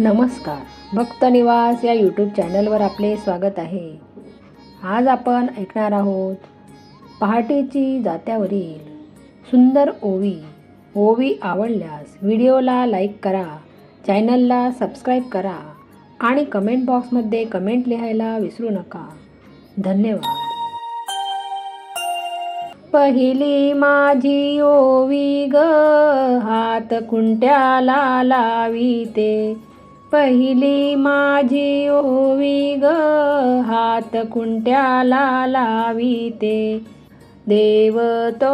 नमस्कार. भक्तनिवास या यूट्यूब चॅनलवर आपले स्वागत आहे. आज आपण ऐकणार आहोत पहाटेची जात्यावरील सुंदर ओवी. ओवी आवडल्यास व्हिडिओला लाईक करा चॅनलला सबस्क्राईब करा आणि कमेंट बॉक्समध्ये कमेंट लिहायला विसरू नका. धन्यवाद. पहिली माझी ओवी ग हात कुंट्याला लावी ते. पहिली माझी ओवी ग. हात कुंट्याला लाविते. देव तो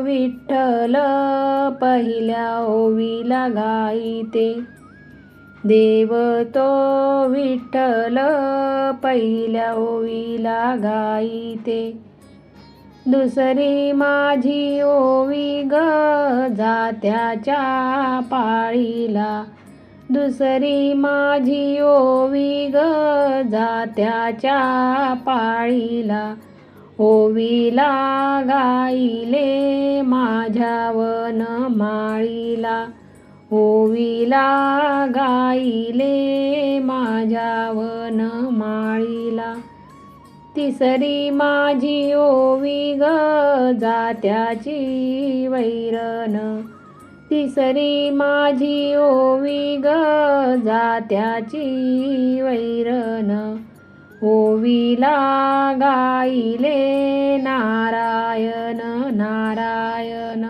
विठ्ठल पहिल्या ओवीला गाईते. देव तो विठ्ठल पहिल्या ओवीला गाईते. दुसरी माझी ओवी ग. जात्याच्या पाळीला दुसरी माझी ओवी ग जात्याच्या पाळीला. ओवीला गाईले माझ्या वन माळीला. ओवीला गाईले माझ्या वन माळीला. तिसरी माझी ओवी ग जात्याची वैरण तिसरी माझी ओवी ग जात्याची वैरण. ओवीला गाईले नारायण नारायण.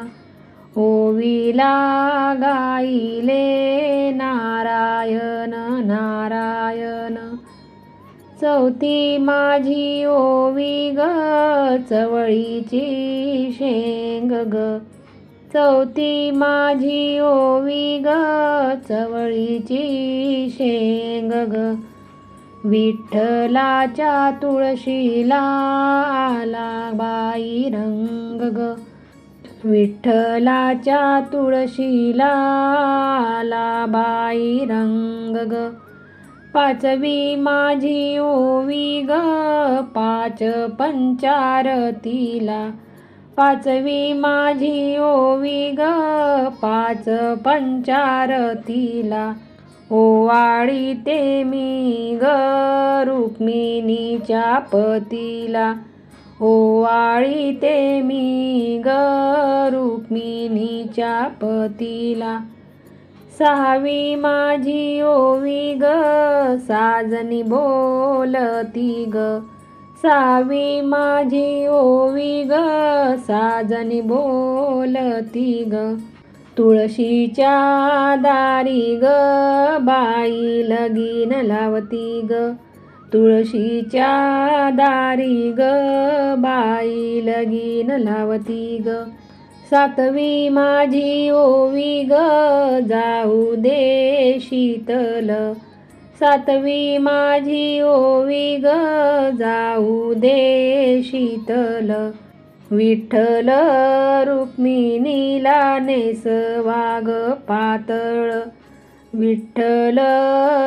ओवीला गाईले नारायण नारायण. चौथी माझी ओवी ग चवळीची शेंग ग. चौथी माझी ओवी ग चवळीची शेंग ग. विठ्ठलाच्या तुळशीला आला बाई रंग ग. विठ्ठलाच्या तुळशीला आला बाई रंग ग. पाचवी माझी ओवी ग पाच पंचारतीला पाचवी माझी ओवी ग पाच पंचारतीला. ओवाळी ते मी ग रुक्मिणीच्या पतीला. ओवाळी ते मी ग रुक्मिणीच्या पतीला. सहावी माझी ओवी ग साजनी बोलती ग. सहावी माझी ओवी ग साजनी बोलती ग. तुळशीच्या दारी ग बाई लगीन लावती ग. तुळशीच्या दारी ग बाई लगीन लावती ग. सातवी माझी ओवी ग जाऊ दे शीतल. सातवी माझी ओवी ग जाऊ दे शीतल. विठ्ठल रुक्मिणीला नेसवाग पातळ. विठ्ठल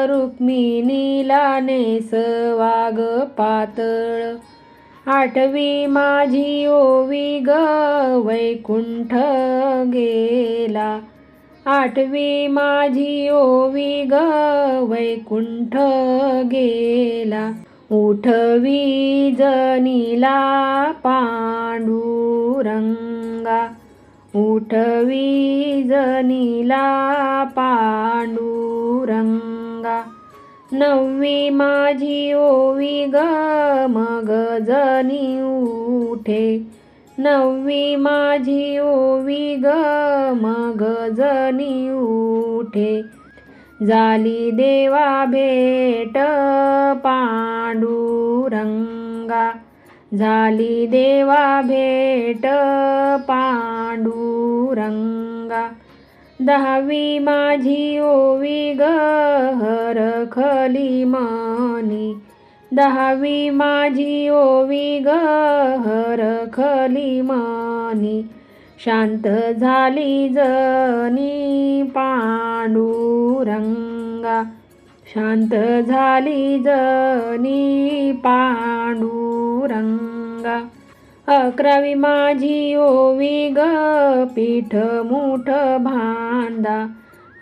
रुक्मिणीला नेसवाग पातळ. आठवी माझी ओवी ग वैकुंठ गेला. आठवी माझी ओवी ग वैकुंठ गेला. उठवी जनीला पांडुरंगा. उठवी जनीला पांडुरंगा. नववी माझी ओवी ग मग जनी उठे. नववी माझी ओवी ग मग जनी उठे. झाली देवा भेट पांडुरंगा. झाली देवा भेट पांडुरंगा. दहावी माझी ओवी ग हरखली मनी. दहावी माझी ओवी ग हरखली मानी. शांत झाली जनी पांडुरंगा. शांत झाली जनी पांडुरंगा. अकरावी माझी ओवी ग पीठ मुठ भांदा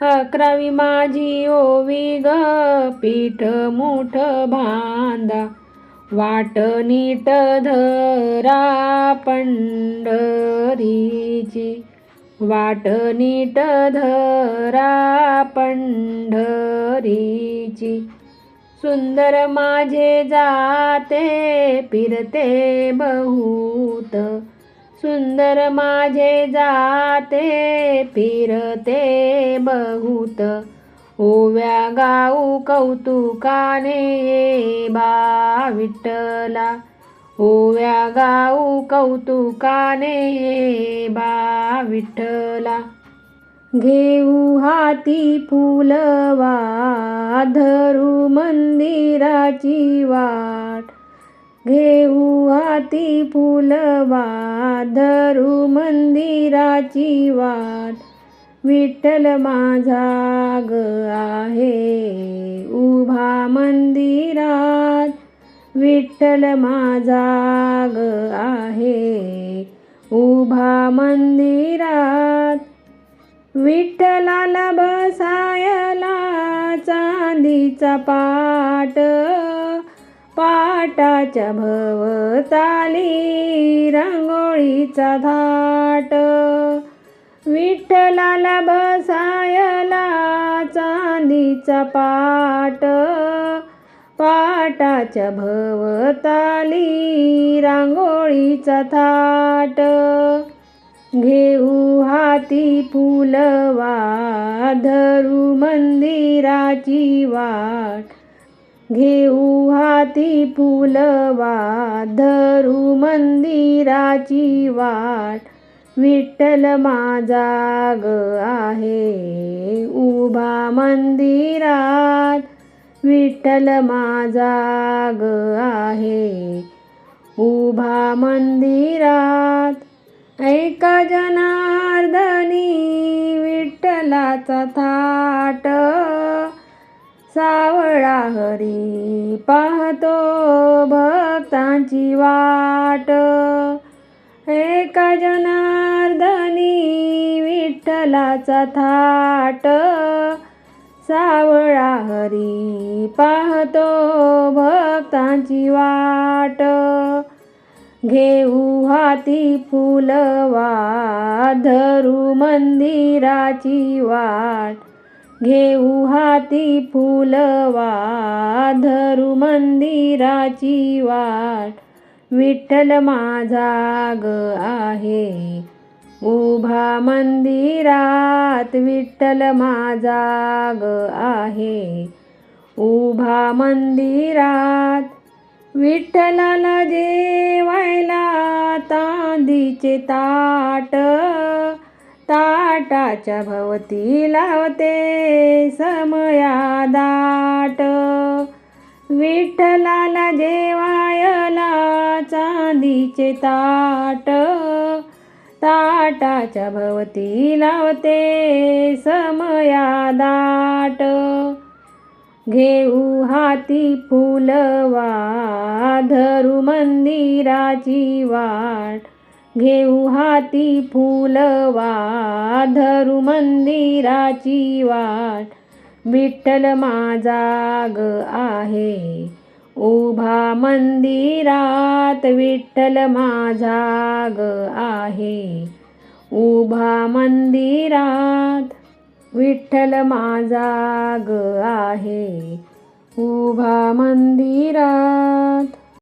अकरावी माझी ओवी ग पीठ मुठ बांधा. वाट नीट धरा पंढरीची. वाट नीट धरा पंढरीची. सुंदर माझे जाते फिरते बहुत. सुंदर माझे जाते फिरते बहुत. ओव्या गाऊ कौतुकाने बा विठ्ठला. ओव्या गाऊ कौतुकाने बा विठ्ठला. घेऊ हाती फुलवा धरू मंदिराची वाट. घेऊ हाती फुलवा धरू मंदिराची वाट. विठ्ठल माझा ग आहे उभा मंदिरात. विठ्ठल माझा ग आहे उभा मंदिरात. विठ्ठलाला बसायला चांदीचा पाट पाटाच्या भवताली रांगोळीचा थाट विठ्ठलाला बसायला चांदीचा पाट. पाटाच्या भवताली रांगोळीचा थाट. घेऊ हाती फुलवा धरू मंदिराची वाट. घेऊ हाती फुलवा धरू मंदिराची वाट. विठ्ठल माझा ग आहे उभा मंदिरात. विठ्ठल माझा ग आहे उभा मंदिरात. ऐका जनार्दनी विठ्ठलाचा थाट. सावळा हरी पाहतो भक्तांची वाट. एका जनार्दनी विठ्ठलाचा थाट. सावळा हरी पाहतो भक्तांची वाट. घेऊ हाती फुलवा धरू मंदिराची वाट. घेऊ हाती फुलवा धरू मंदिराची वाट. विठ्ठल माझा ग आहे उभा मंदिरात विठ्ठल माझा ग आहे. उभा मंदिरात विठ्ठलाला जेवायला तांदीचे ताट. ताटाच्या भवती लावते समया दाट विठ्ठलाला जेवायला चांदीचे ताट. ताटाच्या भवती लावते समया दाट घेऊ हाती फुलवा धरू मंदिराची वाट. घेऊ हाती फुलवा धरू मंदिराची वाट. विठ्ठल माझा ग आहे उभा मंदिरात विठ्ठल माझा ग आहे. उभा मंदिरात विठ्ठल माझा ग आहे उभा मंदिरात